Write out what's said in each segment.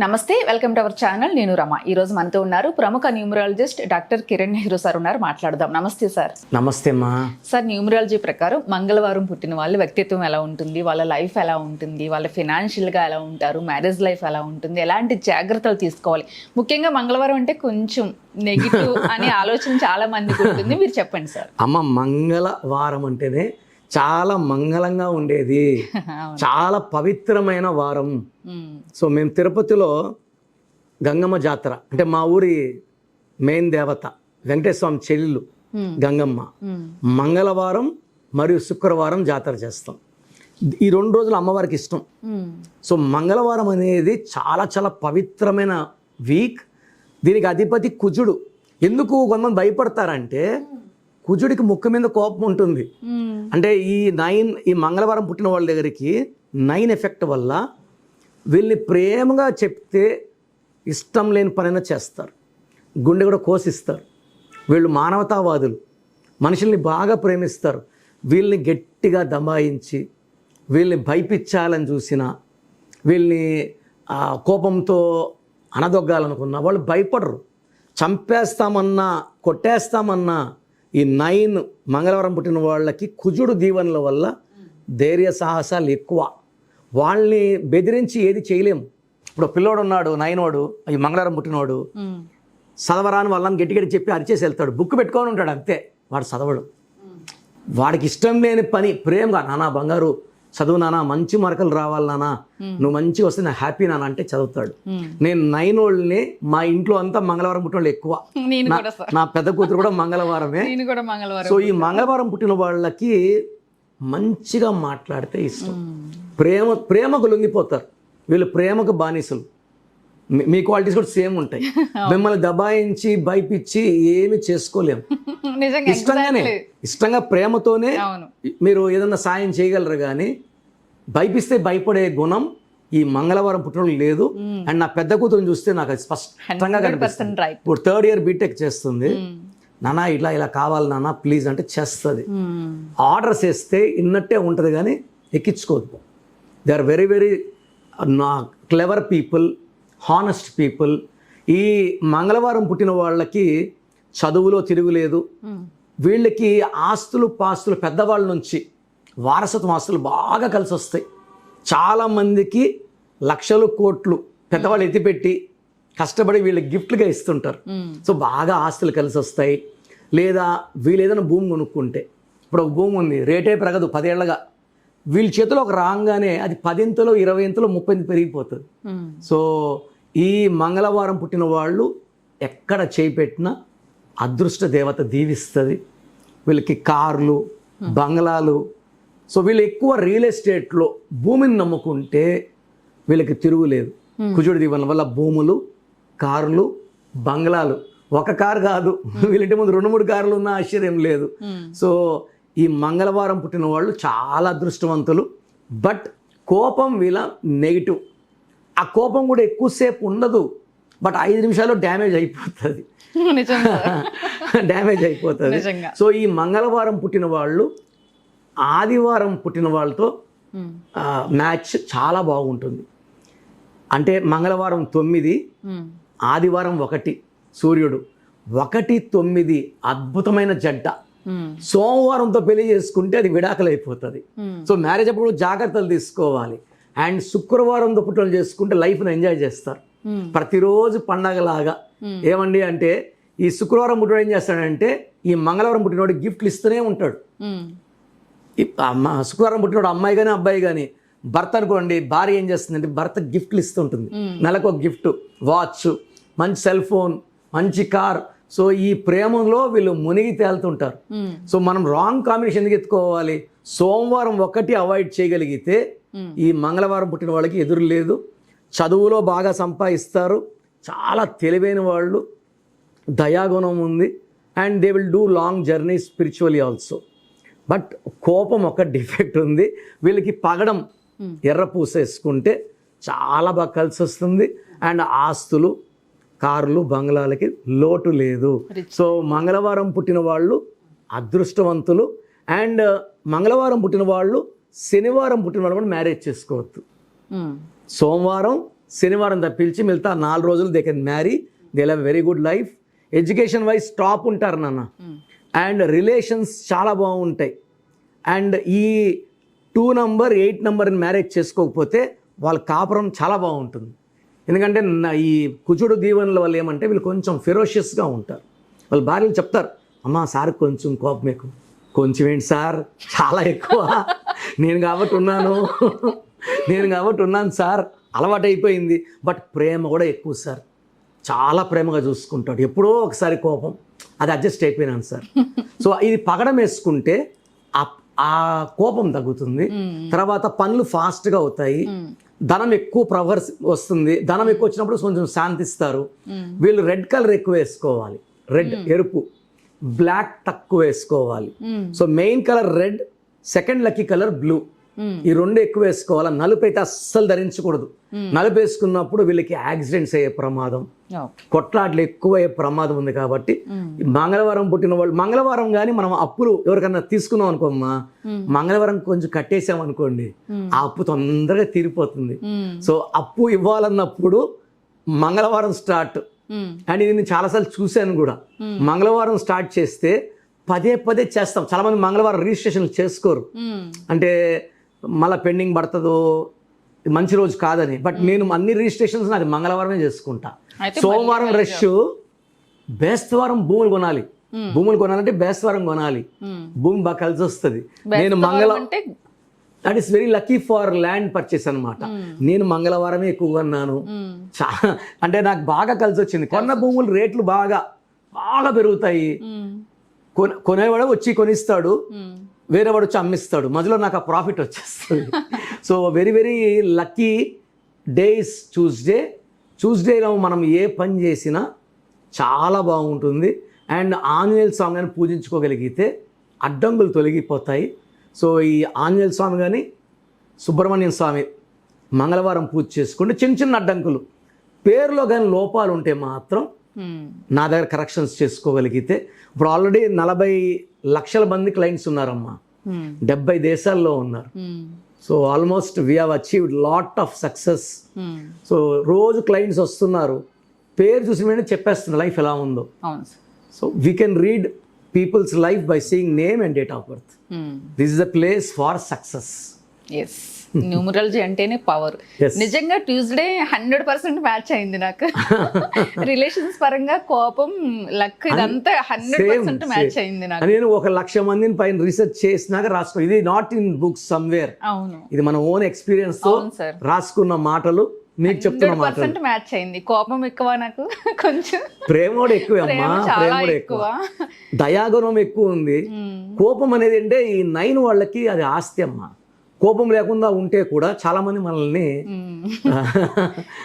నమస్తే welcome to our channel. నేను రమ. ఈ రోజు మనతో ఉన్నారు ప్రముఖ numerologist doctor Kiran Nehru sir ఉన్నారు. మాట్లాడదాం. నమస్తే సార్. నమస్తే అమ్మా. సార్ న్యూమరాలజీ ప్రకారం మంగళవారం పుట్టిన వాళ్ళ వ్యక్తిత్వం ఎలా ఉంటుంది? వాళ్ళ లైఫ్ ఎలా ఉంటుంది? వాళ్ళ ఫినాన్షియల్గా ఎలా ఉంటారు? మ్యారేజ్ లైఫ్ ఎలా ఉంటుంది? ఎలాంటి జాగ్రత్తలు తీసుకోవాలి? ముఖ్యంగా మంగళవారం అంటే కొంచెం నెగిటివ్ అనే ఆలోచన చాలా మందికి ఉంటుంది. మీరు చెప్పండి సార్. అమ్మ మంగళవారం అంటేనే చాలా మంగళంగా ఉండేది. చాలా పవిత్రమైన వారం. సో మేము తిరుపతిలో గంగమ్మ జాతర అంటే మా ఊరి మెయిన్ దేవత వెంకటేశ్వర చెల్లెలు మ్మ్. గంగమ్మ మ్మ్. మంగళవారం మరియు శుక్రవారం జాతర చేస్తాం ఈ రెండు రోజులు అమ్మవారికి ఇష్టం. సో మంగళవారం అనేది చాలా చాలా పవిత్రమైన వీక్ దీనికి అధిపతి కుజుడు ఎందుకు కొంతమంది భయపడతారంటే కుజుడికి ముక్కు మీద కోపం ఉంటుంది. అంటే ఈ నైన్ ఈ మంగళవారం పుట్టిన వాళ్ళ దగ్గరికి నైన్ ఎఫెక్ట్ వల్ల వీళ్ళని ప్రేమగా చెప్తే ఇష్టం లేని పనైనా చేస్తారు. గుండె కూడా కోసిస్తారు. వీళ్ళు మానవతావాదులు. మనుషుల్ని బాగా ప్రేమిస్తారు. వీళ్ళని గట్టిగా దబాయించి వీళ్ళని భయపించాలని చూసిన వీళ్ళని ఆ, కోపంతో అనదొగ్గాలనుకున్నా వాళ్ళు భయపడరు. చంపేస్తామన్నా కొట్టేస్తామన్నా ఈ నైన్ మంగళవారం పుట్టిన వాళ్ళకి కుజుడు దీవెనల వల్ల ధైర్య సాహసాలు ఎక్కువ. వాళ్ళని బెదిరించి ఏది చేయలేము ఇప్పుడు పిల్లోడు ఉన్నాడు నైన్ వాడు ఈ మంగళవారం పుట్టినవాడు. చదవరాని వాళ్ళని గట్టి గట్టి చెప్పి అరిచేసి వెళ్తాడు. బుక్ పెట్టుకొని ఉంటాడు అంతే. వాడు చదవడు. వాడికి ఇష్టం లేని పని ప్రేమగా నానా బంగారు చదువు నానా మంచి మార్కులు రావాలి నానా. నువ్వు మంచిగా వస్తే నా హ్యాపీ నాన్న అంటే చదువుతాడు. నేను నైన్ వాళ్ళని మా ఇంట్లో అంతా మంగళవారం పుట్టిన వాళ్ళు ఎక్కువ. నేను నా- పెద్ద కూతురు కూడా మంగళవారమే. నేను సో ఈ మంగళవారం పుట్టిన వాళ్ళకి మంచిగా మాట్లాడితే ఇష్టం. ప్రేమ ప్రేమకు లొంగిపోతారు. వీళ్ళు ప్రేమకు బానిసలు. మీ- క్వాలిటీస్ కూడా సేమ్ ఉంటాయి. మిమ్మల్ని దబాయించి భయపించి ఏమి చేసుకోలేము ఇష్టంగానే. ఇష్టంగా ప్రేమతోనే మీరు ఏదన్నా సాయం చేయగలరు కానీ భయపిస్తే భయపడే గుణం ఈ మంగళవారం పుట్టినోళ్ళు లేదు. అండ్ నా పెద్ద కూతురుని చూస్తే నాకు అది స్పష్టంగా కనిపిస్తుంది. ఇప్పుడు థర్డ్ ఇయర్ బీటెక్ చేస్తుంది. నానా ఇలా ఇలా కావాలి నాన్న ప్లీజ్ అంటే చేస్తుంది. ఆర్డర్స్ వేస్తే ఇన్నట్టే ఉంటుంది కానీ ఎక్కించుకోదు. దే ఆర్ వెరీ వెరీ నా క్లెవర్ పీపుల్ హానెస్ట్ పీపుల్ ఈ మంగళవారం పుట్టిన వాళ్ళకి చదువులో తిరుగులేదు వీళ్ళకి ఆస్తులు పాస్తులు పెద్దవాళ్ళ నుంచి వారసత్వ ఆస్తులు బాగా కలిసి వస్తాయి. చాలామందికి లక్షలు కోట్లు పెద్దవాళ్ళు ఎత్తిపెట్టి కష్టపడి వీళ్ళకి గిఫ్ట్లుగా ఇస్తుంటారు. సో బాగా ఆస్తులు కలిసి వస్తాయి. లేదా వీళ్ళు ఏదైనా భూమి కొనుక్కుంటే ఇప్పుడు ఒక భూమి ఉంది రేటే పెరగదు పదేళ్ళగా. వీళ్ళ చేతిలో ఒక రాగానే అది పదింతలో ఇరవై ఇంతలో ముప్పై పెరిగిపోతుంది. సో ఈ మంగళవారం పుట్టిన వాళ్ళు ఎక్కడ చేయి పెట్టినా అదృష్ట దేవత దీవిస్తుంది. వీళ్ళకి కార్లు బంగ్లాలు. సో వీళ్ళు ఎక్కువ రియల్ ఎస్టేట్లో భూమిని నమ్ముకుంటే వీళ్ళకి తిరుగులేదు కుజుడి దీవెన వల్ల భూములు కార్లు బంగ్లాలు. ఒక కారు కాదు. వీళ్ళంటి ముందు రెండు మూడు కార్లు ఉన్న ఆశ్చర్యం లేదు. సో ఈ మంగళవారం పుట్టిన వాళ్ళు చాలా అదృష్టవంతులు. బట్ కోపం వీళ్ళ నెగిటివ్. ఆ కోపం కూడా ఎక్కువసేపు ఉండదు బట్ ఐదు నిమిషాల్లో డ్యామేజ్ అయిపోతుంది. డ్యామేజ్ అయిపోతుంది. సో ఈ మంగళవారం పుట్టిన వాళ్ళు ఆదివారం పుట్టిన వాళ్ళతో మ్యాచ్ చాలా బాగుంటుంది. అంటే మంగళవారం తొమ్మిది మ్మ్. ఆదివారం ఒకటి సూర్యుడు. ఒకటి తొమ్మిది అద్భుతమైన జంట. మ్మ్. సోమవారంతో పెళ్ళి చేసుకుంటే అది విడాకులు అయిపోతుంది. సో మ్యారేజ్ అప్పుడు జాగ్రత్తలు తీసుకోవాలి. అండ్ శుక్రవారంతో పుట్టలు చేసుకుంటే లైఫ్ని ఎంజాయ్ చేస్తారు. మ్మ్. ప్రతిరోజు పండగలాగా. ఏమండి అంటే ఈ శుక్రవారం పుట్టినోడు ఏం చేస్తాడంటే ఈ మంగళవారం పుట్టినోడు గిఫ్ట్లు ఇస్తూనే ఉంటాడు. ఈ అమ్మ శుక్రవారం పుట్టినోడు అమ్మాయి కానీ అబ్బాయి కానీ భర్త అనుకోండి భార్య ఏం చేస్తుందంటే భర్త గిఫ్ట్లు ఇస్తుంటుంది. నెలకు ఒక గిఫ్ట్ వాచ్ మంచి సెల్ ఫోన్ మంచి కార్ సో ఈ ప్రేమలో వీళ్ళు మునిగి తేలుతుంటారు. సో మనం రాంగ్ కాంబినేషన్ ఎందుకు ఎత్తుకోవాలి? సోమవారం ఒకటి అవాయిడ్ చేయగలిగితే ఈ మంగళవారం పుట్టిన వాళ్ళకి ఎదురు లేదు. చదువులో బాగా సంపాదిస్తారు. చాలా తెలివైన వాళ్ళు. దయాగుణం ఉంది. And they will do long journey spiritually also but కోపం ఒక డిఫెక్ట్ ఉంది. వీళ్ళకి పగడం ఎర్ర పూస వేసుకుంటే చాలా బాగా కలిసి వస్తుంది. అండ్ ఆస్తులు కార్లు బంగ్లాలకి లోటు లేదు. సో మంగళవారం పుట్టిన వాళ్ళు అదృష్టవంతులు. అండ్ మంగళవారం పుట్టిన వాళ్ళు శనివారం పుట్టిన కూడా మ్యారేజ్ చేసుకోవద్దు. సోమవారం శనివారం తప్పించి మిగతా నాలుగు రోజులు they can marry they have very good life education wise top ఉంటారు నాన్న. అండ్ రిలేషన్స్ చాలా బాగుంటాయి. అండ్ ఈ టూ నంబర్ ఎయిట్ నంబర్ని మ్యారేజ్ చేసుకోకపోతే వాళ్ళ కాపురం చాలా బాగుంటుంది. ఎందుకంటే నా- ఈ కుచుడు దీవెనల వల్ల ఏమంటే వీళ్ళు కొంచెం ఫెరోషియస్గా ఉంటారు. వాళ్ళ భార్యలు చెప్తారు అమ్మా సార్ కొంచెం కోపం ఎక్కువ. కొంచెం ఏంటి సార్? చాలా ఎక్కువ. నేను కాబట్టి ఉన్నాను. నేను కాబట్టి ఉన్నాను సార్. అలవాటు అయిపోయింది బట్ ప్రేమ కూడా ఎక్కువ సార్. చాలా ప్రేమగా చూసుకుంటాడు. ఎప్పుడో ఒకసారి కోపం. అది అడ్జస్ట్ అయిపోయినాను సార్. సో ఇది పగడం వేసుకుంటే ఆ ఆ కోపం తగ్గుతుంది. తర్వాత పనులు ఫాస్ట్గా అవుతాయి. ధనం ఎక్కువ ప్రవర్స్ వస్తుంది. ధనం ఎక్కువ వచ్చినప్పుడు కొంచెం శాంతిస్తారు. వీళ్ళు రెడ్ కలర్ ఎక్కువ వేసుకోవాలి. రెడ్ ఎరుపు. బ్లాక్ తక్కువ వేసుకోవాలి. So main colour red second lucky colour blue ఈ రెండు ఎక్కువ వేసుకోవాలి? నలుపు అయితే అస్సలు ధరించకూడదు. నలుపు వేసుకున్నప్పుడు వీళ్ళకి యాక్సిడెంట్స్ అయ్యే ప్రమాదం. కొట్లాట్లు ఎక్కువ అయ్యే ప్రమాదం ఉంది కాబట్టి ఈ మంగళవారం పుట్టిన వాళ్ళు మంగళవారం కానీ మనం అప్పులు ఎవరికన్నా తీసుకున్నాం అనుకోమ్మా? మంగళవారం కొంచెం కట్టేసాం అనుకోండి ఆ అప్పు తొందరగా తీరిపోతుంది. సో అప్పు ఇవ్వాలన్నప్పుడు మంగళవారం స్టార్ట్. అండ్ ఇది నేను చాలాసార్లు చూశాను కూడా. మంగళవారం స్టార్ట్ చేస్తే పదే పదే చేస్తాం. చాలా మంది మంగళవారం రిజిస్ట్రేషన్ చేసుకోరు. అంటే మళ్ళీ పెండింగ్ పడుతుందో మంచి రోజు కాదని. బట్ నేను అన్ని రిజిస్ట్రేషన్స్ నాది మంగళవారమే చేసుకుంటా. సోమవారం రష్ బేస్తవారం భూములు కొనాలి. భూములు కొనాలంటే బేస్తవారం కొనాలి. భూమి బాగా కలిసి వస్తుంది నేను మంగళ అంటే that is very lucky for land purchase అన్నమాట. నేను మంగళవారమే ఎక్కువ కొన్నాను చా అంటే నాకు బాగా కలిసి వచ్చింది కొన్న భూములు రేట్లు బాగా బాగా పెరుగుతాయి. కొనేవాడు వచ్చి కొనిస్తాడు వేరేవాడు వచ్చి అమ్మిస్తాడు. మధ్యలో నాకు ఆ ప్రాఫిట్ వచ్చేస్తుంది. So very very lucky days Tuesday ట్యూస్డేలో మనం ఏ పని చేసినా చాలా బాగుంటుంది. అండ్ ఆంజనేయ స్వామి గారిని పూజించుకోగలిగితే అడ్డంకులు తొలగిపోతాయి. సో ఈ ఆంజనేయ స్వామి కానీ సుబ్రహ్మణ్యం స్వామి మంగళవారం పూజ చేసుకుంటే చిన్న చిన్న అడ్డంకులు. పేరులో కానీ లోపాలు ఉంటే మాత్రం నా దగ్గర కరెక్షన్స్ చేసుకోగలిగితే ఇప్పుడు ఆల్రెడీ నలభై లక్షల మంది క్లయింట్స్ ఉన్నారమ్మా. డెబ్బై దేశాల్లో ఉన్నారు. So almost we have achieved lot of success so రోజు క్లయింట్స్ వస్తున్నారు. పేరు చూసి వెంటనే చెప్పేస్తుంది లైఫ్ ఎలా ఉందో? So we can read people's life by seeing name and date of birth this is the place for success yes numerology అంటేనే power. నిజంగా ట్యూస్డే హండ్రెడ్ పర్సెంట్ మ్యాచ్ అయింది నాకు. రిలేషన్స్ పరంగా కోపం లక్ ఇదంతా హండ్రెడ్ పర్సెంట్ మ్యాచ్ అయింది నాకు. నేను ఒక లక్ష మందిని పైన రీసెర్చ్ చేసినాక రాసుకో ఇది నాట్ ఇన్ బుక్స్ సమ్వేర్ అవును. ఇది మన ఓన్ ఎక్స్పీరియన్స్తో రాసుకున్న మాటలు. నీకు చెప్తున్న పర్సెంట్ మ్యాచ్ అయింది. కోపం ఎక్కువ నాకు. కొంచెం. ప్రేమ కూడా ఎక్కువే అమ్మా ప్రేమ ప్రేమ చాలా కూడా ఎక్కువ. దయాగుణం ఎక్కువ ఉంది. మ్మ్. కోపం అనేది అంటే ఈ నైన్ వాళ్ళకి అది ఆస్తి అమ్మ. కోపం లేకుండా ఉంటే కూడా చాలా మంది మనల్ని.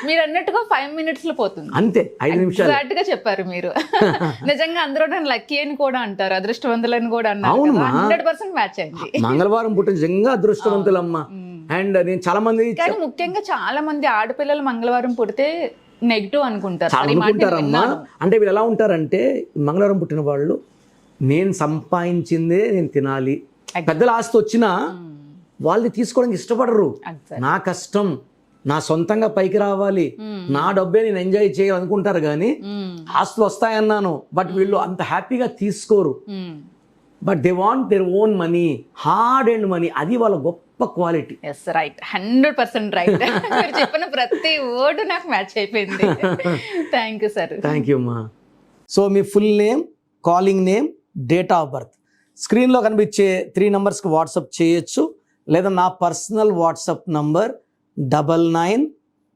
మీరు అన్నట్టుగా ఫైవ్ మినిట్స్లో పోతుంది. అంతే ఐదు నిమిషాలు. ఎగ్జాక్ట్గా చెప్పారు మీరు. నిజంగా అందరూ నన్ను లక్కీ అని కూడా అంటారు అదృష్టవంతులని కూడా అన్నారు. హండ్రెడ్ పర్సెంట్ మ్యాచ్ అయింది. మంగళవారం పుట్టిన నిజంగా అదృష్టవంతులమ్మ. అండ్ నేను చాలా మంది కానీ ముఖ్యంగా చాలా మంది ఆడపిల్లలు మంగళవారం పుడితే నెగిటివ్ అనుకుంటారు. అనుకుంటారమ్మా. అంటే వీళ్ళు ఎలా ఉంటారంటే మంగళవారం పుట్టిన వాళ్ళు నేను సంపాదించిందే నేను తినాలి. పెద్దల ఆస్తి వచ్చినా మ్మ్. వాళ్ళది తీసుకోవడానికి ఇష్టపడరు. నా కష్టం నా సొంతంగా పైకి రావాలి. నా డబ్బే నేను ఎంజాయ్ చేయాలనుకుంటారు కానీ. ఆస్తులు వస్తాయన్నాను బట్ వీళ్ళు అంత హ్యాపీగా తీసుకోరు. But they want their own money hard and money అది వాళ్ళ గొప్ప quality yes right hundred percent right మీరు చెప్పిన ప్రతి వర్డ్ నాకు మ్యాచ్ అయిపోయింది thank you sir thank you మా so me full name calling name date of birth స్క్రీన్లో కనిపించే త్రీ నెంబర్స్కి వాట్సాప్ చేయొచ్చు లేదా నా personal WhatsApp number double nine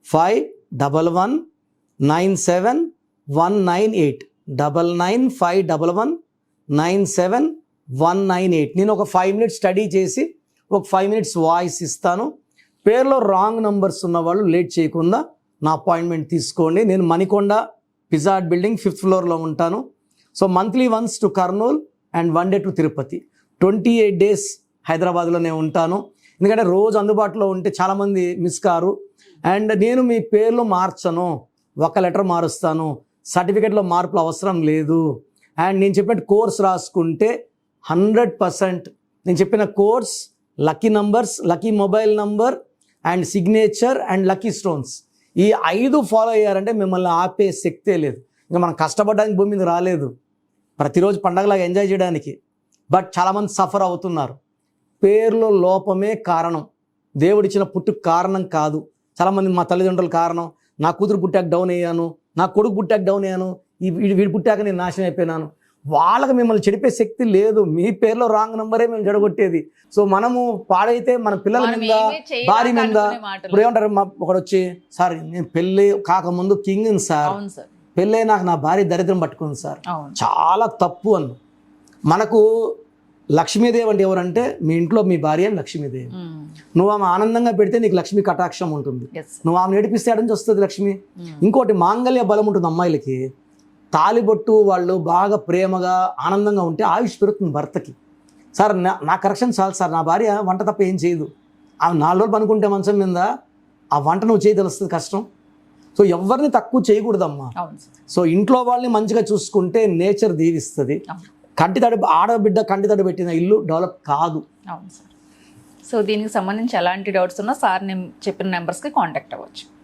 five double one nine seven one nine eight. Double nine five double one nine seven one nine eight. నేను ఒక five minutes study చేసి ఒక ఫైవ్ మినిట్స్ వాయిస్ ఇస్తాను. పేరులో రాంగ్ నంబర్స్ ఉన్న వాళ్ళు late చేయకుండా నా అపాయింట్మెంట్ తీసుకోండి. నేను మణికొండ పిజాడ్ బిల్డింగ్ ఫిఫ్త్ ఫ్లోర్లో ఉంటాను. So monthly once to Kurnool and one day to Tirupati. Twenty eight days హైదరాబాద్లోనే ఉంటాను. ఎందుకంటే రోజు అందుబాటులో ఉంటే చాలామంది మిస్ కారు. అండ్ నేను మీ పేర్లు మార్చను. ఒక లెటర్ మారుస్తాను. సర్టిఫికెట్లో మార్పులు అవసరం లేదు. అండ్ నేను చెప్పినట్టు కోర్స్ రాసుకుంటే హండ్రెడ్ పర్సెంట్ నేను చెప్పిన course lucky numbers lucky mobile number and signature and lucky stones. ఈ ఐదు ఫాలో అయ్యారంటే మిమ్మల్ని ఆపే శక్తే లేదు. ఇంకా మనం కష్టపడడానికి భూమి మీద రాలేదు. ప్రతిరోజు పండగలాగా ఎంజాయ్ చేయడానికి. బట్ చాలామంది సఫర్ అవుతున్నారు. పేరులో లోపమే కారణం. దేవుడిచ్చిన పుట్టుకు కారణం కాదు. చాలామంది మా తల్లిదండ్రుల కారణం. నా కూతురు పుట్టాక డౌన్ అయ్యాను. నా కొడుకు పుట్టాక డౌన్ అయ్యాను. ఈ వీడి వీడి పుట్టాక నేను నాశనం అయిపోయినాను. వాళ్ళకి మిమ్మల్ని చెడిపే శక్తి లేదు. మీ పేరులో రాంగ్ నంబరే మేము జడగొట్టేది సో మనము పాడైతే మన పిల్లల మీద భార్య మీద. ఇప్పుడు ఏమంటారు? మా ఒకడు వచ్చి సార్ నేను పెళ్ళి కాకముందు కింగ్ సార్. పెళ్ళే నాకు నా భార్య దరిద్రం పట్టుకుంది సార్. చాలా తప్పు అన్న. మనకు లక్ష్మీదేవి అంటే ఎవరంటే మీ ఇంట్లో మీ భార్య లక్ష్మీదేవి. నువ్వు ఆమె ఆనందంగా పెడితే నీకు లక్ష్మీ కటాక్షం ఉంటుంది. నువ్వు ఆమె నేర్పిస్తే నుంచి వస్తుంది లక్ష్మి ఇంకోటి మాంగళ్య బలం ఉంటుంది అమ్మాయిలకి. తాలిబొట్టు వాళ్ళు బాగా ప్రేమగా ఆనందంగా ఉంటే ఆయుష్ పెరుగుతుంది భర్తకి. సార్ నా నా కరెక్షన్ చాలు సార్ నా భార్య వంట తప్ప ఏం చేయదు. ఆమె నాలుగు రోజులు పనుకుంటే మంచం మీద ఆ వంట నువ్వు చేయి తెలుస్తుంది కష్టం. సో ఎవరిని తక్కువ చేయకూడదమ్మా. సో ఇంట్లో వాళ్ళని మంచిగా చూసుకుంటే నేచర్ దీవిస్తుంది. కంటి తడి ఆడబిడ్డ కంటి తడి పెట్టిన ఇల్లు డెవలప్ కాదు. అవును సార్. సో దీనికి సంబంధించి ఎలాంటి డౌట్స్ ఉన్నా సార్ నేను చెప్పిన నెంబర్స్కి కాంటాక్ట్ అవ్వచ్చు.